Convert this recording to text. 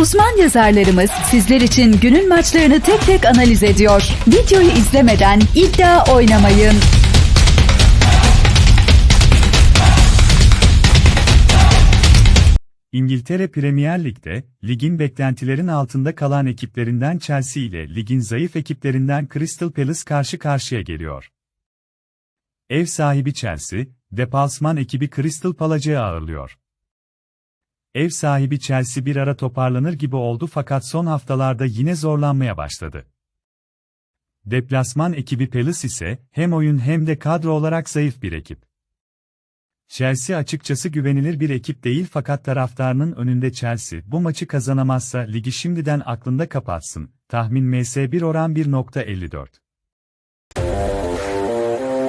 Uzman yazarlarımız sizler için günün maçlarını tek tek analiz ediyor. Videoyu izlemeden iddia oynamayın. İngiltere Premier Lig'de, ligin beklentilerin altında kalan ekiplerinden Chelsea ile ligin zayıf ekiplerinden Crystal Palace karşı karşıya geliyor. Ev sahibi Chelsea, deplasman ekibi Crystal Palace'ı ağırlıyor. Ev sahibi Chelsea bir ara toparlanır gibi oldu fakat son haftalarda yine zorlanmaya başladı. Deplasman ekibi Palace ise hem oyun hem de kadro olarak zayıf bir ekip. Chelsea açıkçası güvenilir bir ekip değil fakat taraftarının önünde Chelsea bu maçı kazanamazsa ligi şimdiden aklında kapatsın. Tahmin MS1 oran 1.54.